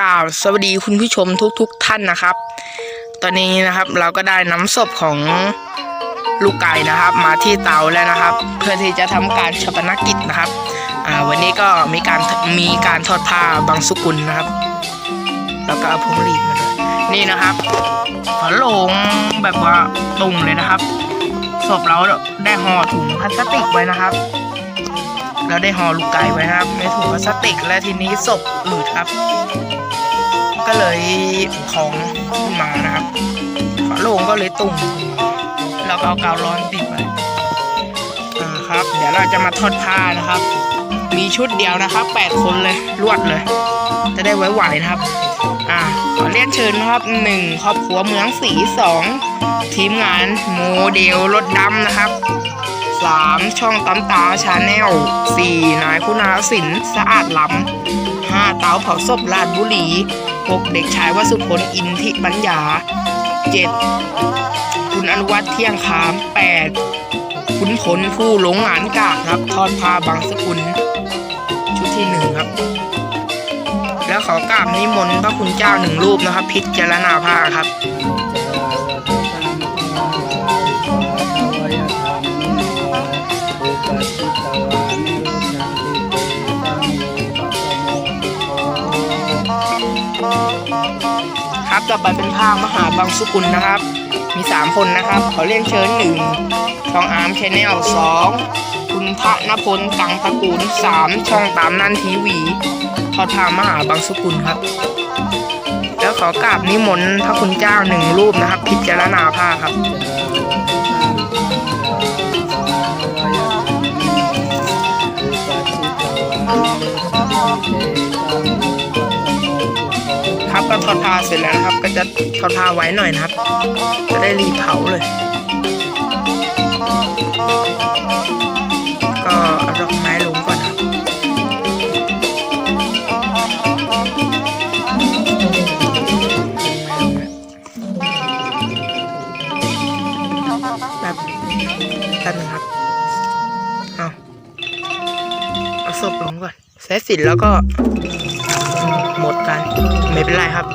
กล่าวสวัสดีคุณผู้ชมทุกๆทท่านนะครับ ตอนนี้นะครับเราก็ได้น้ำศพของลูกไก่นะครับ มาที่เตาแล้วนะครับ เพื่อที่จะทำการชาปนกิจนะครับวันนี้ก็มีการมีการทอดผ้าบางสุกุลนะครับ แล้วก็เอาพวงหลีดมาด้วยนี่นะครับฝาโลงแบบว่าตุงเลยนะครับศพเราได้ห่อถุงพลาสติกไว้นะครับ แล้วได้ห่อลูกไก่ไว้ครับ ในถุงพลาสติกและทีนี้ศพอืดครับ ก็เลยของขึ้นมานะครับฝาโลงก็เลยตุ่มแล้วก็เอากาวร้อนติดไว้อ่าครับ เดี๋ยวเราจะมาทอดผ้านะครับ มีชุดเดียวนะครับแปดคนเลยรวดเลย จะได้ไว้ไหวนะครับ อ่าขอเรียนเชิญนะครับหนึ่งครอบครัวเมืองสีสองทีมงานโมเดลรถดำนะครับ สามช่องตั้มตาชาแนลสี่นายคุณาสินสะอาดล้ำห้าเตาเผาศพลาดบุรีหกเด็กชายวสุพลอินทิปัญญาเจ็ดคุณอนุวัฒน์เที่ยงคามแปดคุณผลผู้หลงหลานกาครับทอดผ้าบางสกุล ชุดที่หนึ่งครับ แล้วขอกราบนิมนต์พระคุณเจ้าหนึ่งรูปนะครับ พิจารณาผ้าครับ ครับต่อไปเป็นผ้ามหาบางสุกุลนะครับ มีสามคนนะครับขอเรียนเชิญหนึ่งช่องอาร์มชแนลสองคุณพระนพลตังตระกูลสามช่องตามนั่นทีวีทอดผ้ามหาบางสุกุลครับ แล้วขอกราบนิมนต์พระคุณเจ้าหนึ่งรูปนะครับ พิจารณาผ้าครับ ครับก็ทอดผ้าเสร็จแล้วนะครับ ก็จะทอดผ้าไว้หน่อยนะครับ จะได้รีบเผาเลย ก็เอาดอกไม้ลงก่อนครับแบบตั้นงครับเอาเอาศพลงก่อนเสร็จสิ้นแล้วก็ หมดกัน ไม่เป็นไรครับ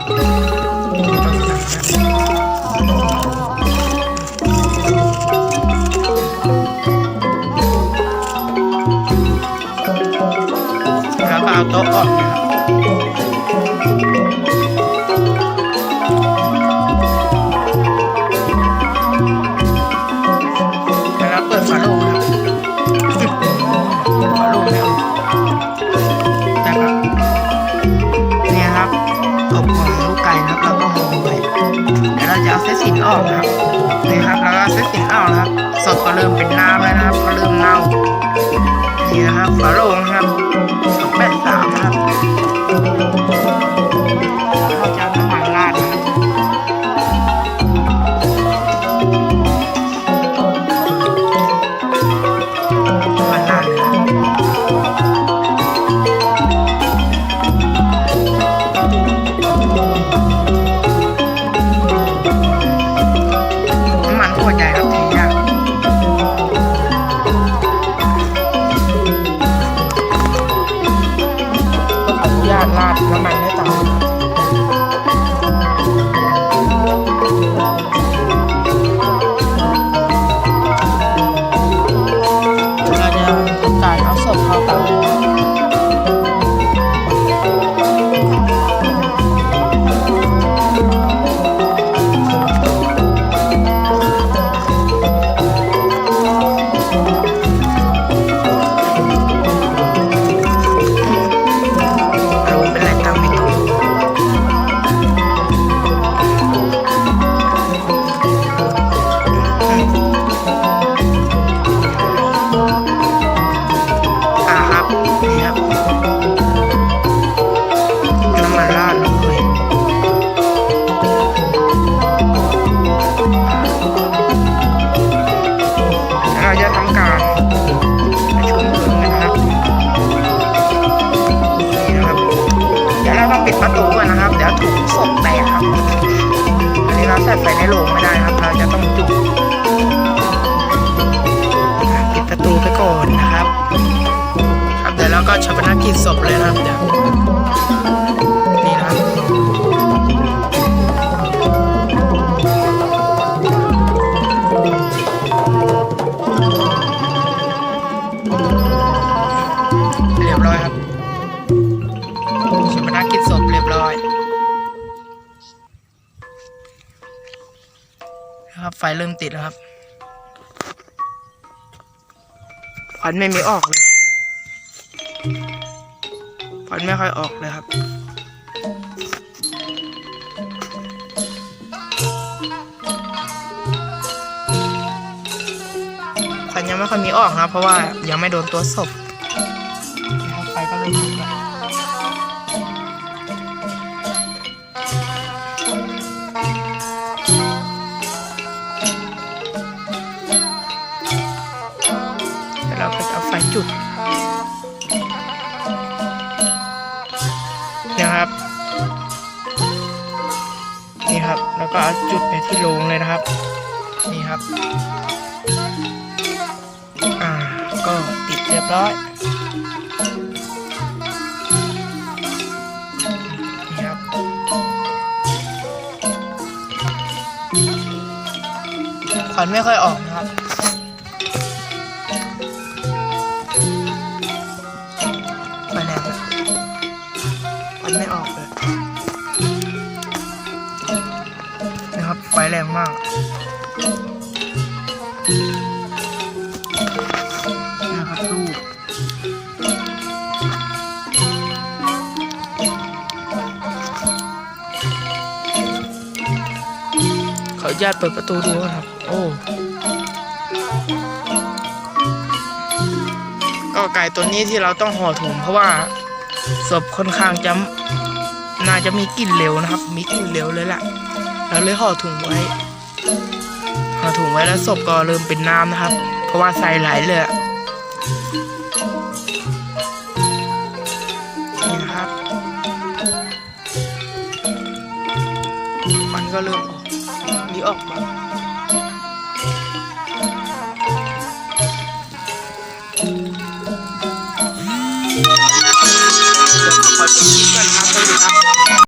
แล้วก็เอาโต๊ะออก เดี๋ยวเราจะเอาเศษสินออกนะครับนี่ครับแล้วก็เศษสินออกนะครับ สดก็เริ่มเป็นน้ำแล้วนะครับก็เริ่มเน่านี่นะครับฝาโลงนะครับสองแปดสามนะครับ ประตูก่อนนะครับ เดี๋ยวถุงศพแตกครับ อันนี้เราใส่ไฟในโลงไม่ได้ครับ เราจะต้องจุ่ปิดประตูไปก่อนนะครับ ครับเดี๋ยวเราก็ชาปนกิจศพเลยครับเดี๋ยวนี่นะเรียบร้อยครับ อยนะครับไฟเริ่มติดแล้วครับควันไม่ไม่ออกเลยควันไม่ค่อยออกเลยครับควันยังไม่ค่อยมีออกนะเพราะว่ายังไม่โดนตัวศพไฟก็เริ่มติดแล้ว จุดนะครับ นี่ครับ แล้วก็เอาจุดไปที่โรงเลยนะครับ นี่ครับ อ่า ก็ติดเรียบร้อยนี่ครับควันไม่ค่อยออกนะครับ แรงมาก นะครับลูกขออนุญาตเปิดประตูดูนะครับ โอ้ ก็ไก่ตัวนี้ที่เราต้องห่อถุงเพราะว่าศพค่อนข้างจะน่าจะมีกลิ่นเหลวนะครับ มีกลิ่นเหลวเลยแหละ เราเลยห่อถุงไว้ห่อถุงไว้แล้วศพก็เริ่มเป็นน้ำนะครับ เพราะว่าใส่ไหลเลยนี่นะครับควันก็เริ่มออกมีออกมา